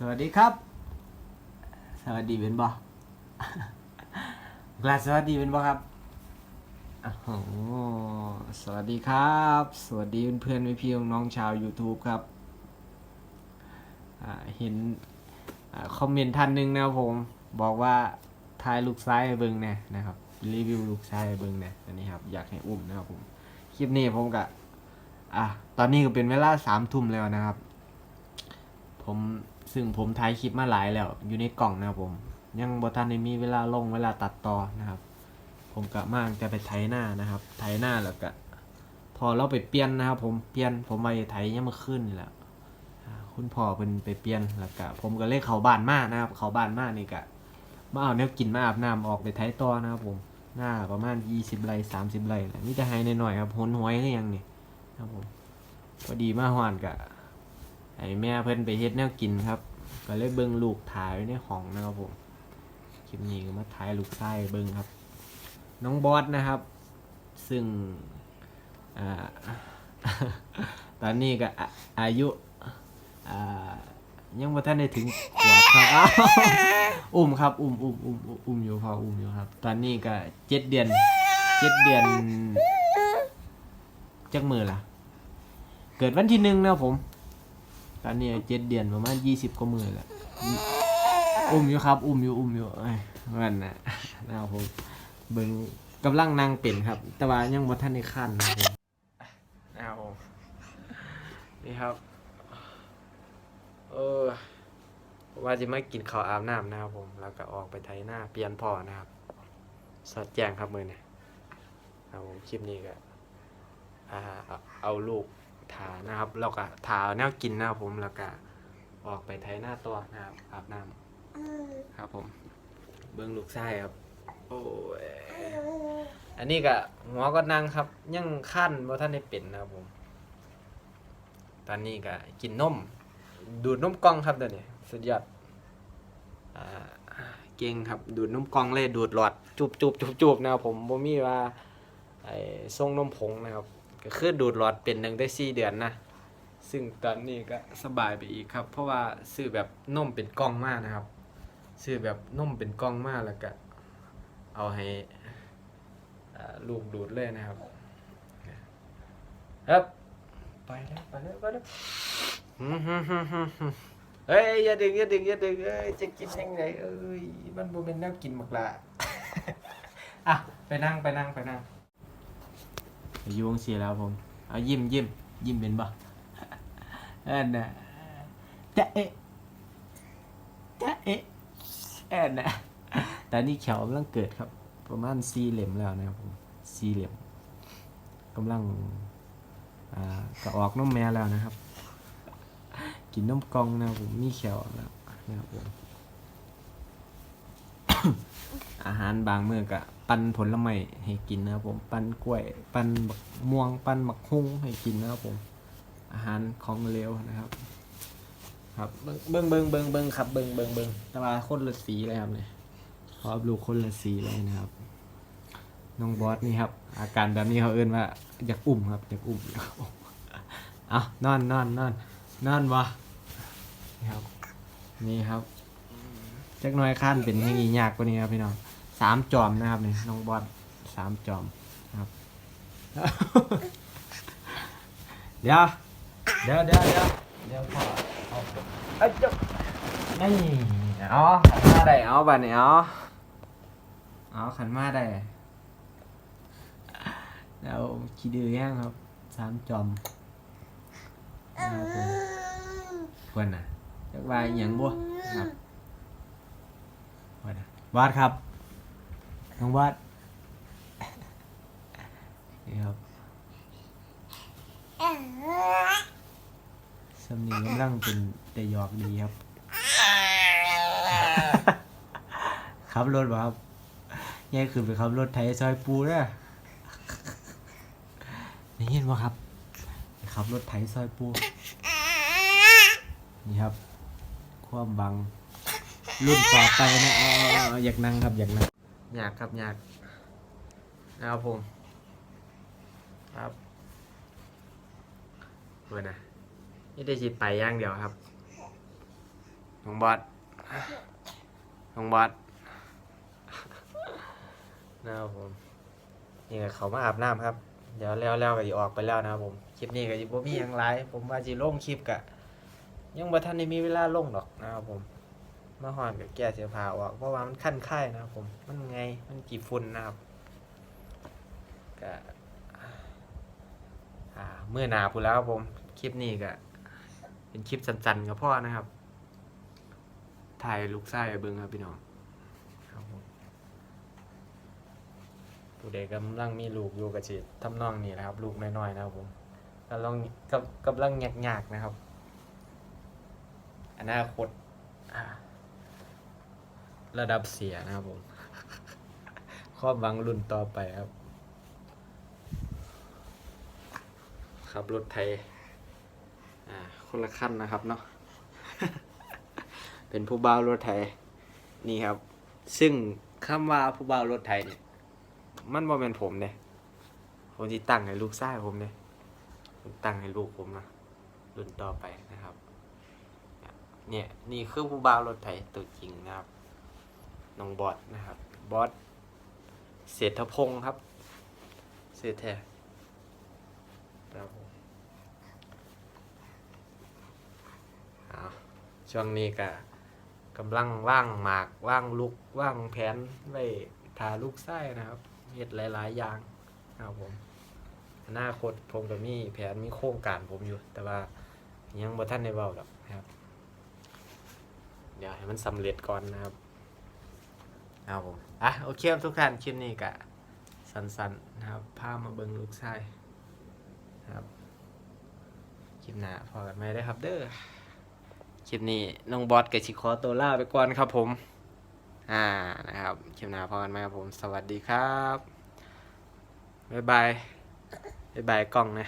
สวัสดีครับ สวัสดีเป็นบอกลาสวัสดีเป็นบอครับโอ้โหสวัสดีครับ สวัสดีเพื่อนๆพี่ๆน้องๆชาว YouTube ครับอ่าเห็นอาคอมเมนต์ท่านหนึ่งนะครับผม บอกว่าทายลูกซ้ายเบิ้งเนี่ยนะครับ รีวิวลูกซ้ายเบิ้งเนี่ยอันนี้ครับ อยากให้อุ้มนะครับผม คลิปนี้ผมกะอะตอนนี้ก็เป็นเวลาสามทุ่มแล้วนะครับ ผมซึ่งผมถ่ายคลิปมาหลายแล้ว อยู่ในกล่องนะครับผม ยังบ่ทันได้มีเวลาลงเวลาตัดต่อนะครับ ผมกะมากจะไปไถหน้านะครับ ไถหน้าแล้วก็พอเราไปเปลี่ยนนะครับ ผมเปลี่ยนผมไปไถยังมาขึ้นนี่แหละคุณพ่อเป็นไปเปลี่ยนแล้วก็ผมก็เลยเขาบานมากนะครับ เขาบานมากนี่ก็มาเอาแนวกินมาอาบน้ำออกไปไถต่อนะครับผมหน้าประมาณ20ไร่30ไร่แหละนี่จะให้หน่อยๆครับหนหวยก็ยังนี่ครับผมพอดีมาหวานกะ ไอแม่เพิ่นไปเฮ็ดแนวกินครับ ก็เลยเบิ่งลูกถ่ายไว้ในห้องนะครับผมคลิปนี้ก็มาถ่ายลูกชายเบิ่งครับ น้องบอสนะครับ ซึ่งอตอนนี้ก็อายุยังบ่ทันได้ถึงขวบครับ อุ้มครับ อุ้มอุ้มอุ้มอุ้มอยู่พออุ้มอยู่ครับ ตอนนี้ก็เจ็ดเดือนเจ็ดเดือนจักมือล่ะ เกิดวันที่หนึ่งนะครับผม ตอนนี้เจ็ดเดือนประมาณยี่สิบกว่ามือแล้วอุ้มอยู่ครับ อุ้มอยู่ อุ้มอยู่เอ้ยมันนะนะครับผมเบิ่งกำลังนั่งเป็นครับ แต่ว่ายังบ่ทันได้ขั้นนะครับนะครับผมนี่ครับ เออว่าจะไม่กินข้าวอาบน้ำนะครับผม แล้วก็ออกไปไถหน้าเปลี่ยนพ่อนะครับ สอดแจ้งครับมือเนี่ยครับผมคลิปนี้ก็อ่าเอาลูก ถานะครับแล้วก็ถาแนวกินนะครับผมแล้วก็ออกไปไถหน้าตัวนะครับอาบน้ำครับผม เบิ้องลูกไส้ครับ โอ้ยอันนี้ก็หัวก็นั่งครับ ยังขั้นว่าท่านได้เป็นนะครับผม ตอนนี้ก็กินนมดูดนมกลองครับเดี๋ยวนี้สุดยอดเก่งครับดูดนมกลองเลยดูดหลอดจูบจูบจูบจูบนะครับผมบ่มีว่าไอ้ทรงนมผงนะครับ ก็คือดูดหลอดเป็นหนึ่งได้สี่เดือนนะ ซึ่งตอนนี้ก็สบายไปอีกครับ เพราะว่าซื้อแบบนมเป็นกล่องมากนะครับ ซื้อแบบนมเป็นกล่องมากแล้วก็เอาให้อ่าลูกดูดเลยนะครับ ครับ ไปแล้วไปแล้วไปแล้วเฮ้ยอย่าดึงอย่าดึงอย่าดึงเอ้ยจะกินยังไงเอ้ยมันบ่เป็นแนวกินหมากละอะไปนั่งไปนั่งไปนั่ง อายุวงเสียแล้วผมเอายิ้มยิ้มยิ้มเป็นบ่เอ็นน่ะจะเอะจะเอะเอ็นน่ะตอนนี้แขวกำลังเกิดครับ ประมาณสี่เหลี่ยมแล้วนะครับผมสี่เหลี่ยมกำลังอ่าก็ออกนมแม่แล้วนะครับ กินนมกองนะครับผมมีแขวแล้วนะครับผม อาหารบางมื้อก็ปั้นผลไม้ให้กินนะครับผมปั้นกล้วย ปั้นบักม่วง ปั้นบักฮุ้งให้กินนะครับผม อาหารของเหลวนะครับ ครับเบิ้งเบิ้งเบิ้งเบิ้งครับเบิ้งเบิ้งเบิ้งตาคนละสีเลยครับเนี่ยขอลูกคนละสีเลยนะครับน้องบอสนี่ครับ อาการแบบนี้เขาเอิ้นว่าอยากอุ้มครับอยากอุ้มอยากอุ้มเอานอนนอนนอนนอนวะนี่ครับ นี่ครับ จักหน้อยขั้นเป็นให้ยียากกว่านี้ครับพี่น้องสามจอมนะครับนี่น้องบอสสามจอมนะครับ เดี๋ยวเดี๋ยวเดี๋ยวเดี๋ยวเดี๋ยวพ่อเอาเอ้ยเจ้านี่เอาขันมาได้เอาบัดนี้เอาเอาขันมาได้แล้วขี้ดื้อแห้งครับสามจอมนะครับผมควรน่ะจักว่าอหย่างบ่ครับ วาดนะวาดครับ น้องวาด นี่ครับสำเนียงกำลังเป็นแต่หยอกดีครับ ขับรถบ่ครับย่ขึ้นไปขับรถไทยซอยปูเด้อได้ยินว่ครับขับรถไถซอยปู นี่ครับ ความบัง รุ่นต่อไปนะเอาเอาเอาเอาอยากนั่งครับอยากนั่งอยากครับอยากนะครับผม ครับเพื่อนนะนี่ได้สิไปอย่างเดียวครับน้องบอสน้องบอสนะครับผมนี่ก็เขามาอาบน้ำครับ เดี๋ยวแล้วแล้วก็จะออกไปแล้วนะครับผมคลิปนี้ก็จะบ่มีหยังไลฟ์ผมว่าจะลงคลิปกะยังบ่ทันได้มีเวลาลงดอกนะครับผม มาหอนกับแก้เสียผ้าออกเพราะว่ามันขั้นค่ายนะครับผม มันไง มันกี่ฝุ่นนะครับก็เมื่อนาพูแล้วครับผม คลิปนี้ก็เป็นคลิปสั้นๆกับพ่อนะครับ ถ่ายลูกไส้เบิ้งครับพี่น้องครับผมผู้ใดกำลังมีลูกอยู่กับจิทำนองนี้นะครับ ลูกน้อยๆนะครับผมกำลังกับกำลังยากๆนะครับ อนาคตอ่า ระดับเสียนะครับผมความหวังรุ่นต่อไปครับขับรถไทย อ่า คนละขั้นนะครับเนาะ เป็นผู้บ่าวรถไทย นี่ครับ ซึ่งคำว่าผู้บ่าวรถไทยเนี่ยมันบ่เป็นผมเนี่ยผมที่ตั้งให้ลูกชายผมเนี่ยผมตั้งให้ลูกผมนะรุ่นต่อไปนะครับ เนี่ยนี่คือผู้บ่าวรถไถตัวจริงนะครับ น้องบอสนะครับบอสเศรษฐพงศ์ครับ เศรษฐแท้ครับผมเอาช่วงนี้ก็กำลังว่างหมากว่างลุกว่างแผนไว้ทาลูกไส้นะครับเฮ็ดหลายๆอย่างนะครับผมอนาคตผมก็มีแผนมีโครงการผมอยู่ แต่ว่ายังบ่ทันได้เว้าดอกนะครับ เดี๋ยวให้มันสำเร็จก่อนนะครับ ครับผมอะโอเคครับทุกท่านคลิปนี้กะสั้นๆนะครับพามาเบิงลูกชายนะครับคลิปหน้าพอกันไหมได้ครับเด้อคลิปนี้น้องบอสกับชิคอตัวล่าไปก่อนครับผม อ่านะครับคลิปหน้าพอกันไหมครับผมสวัสดีครับบ๊ายบายบ๊ายบายกล้องนะ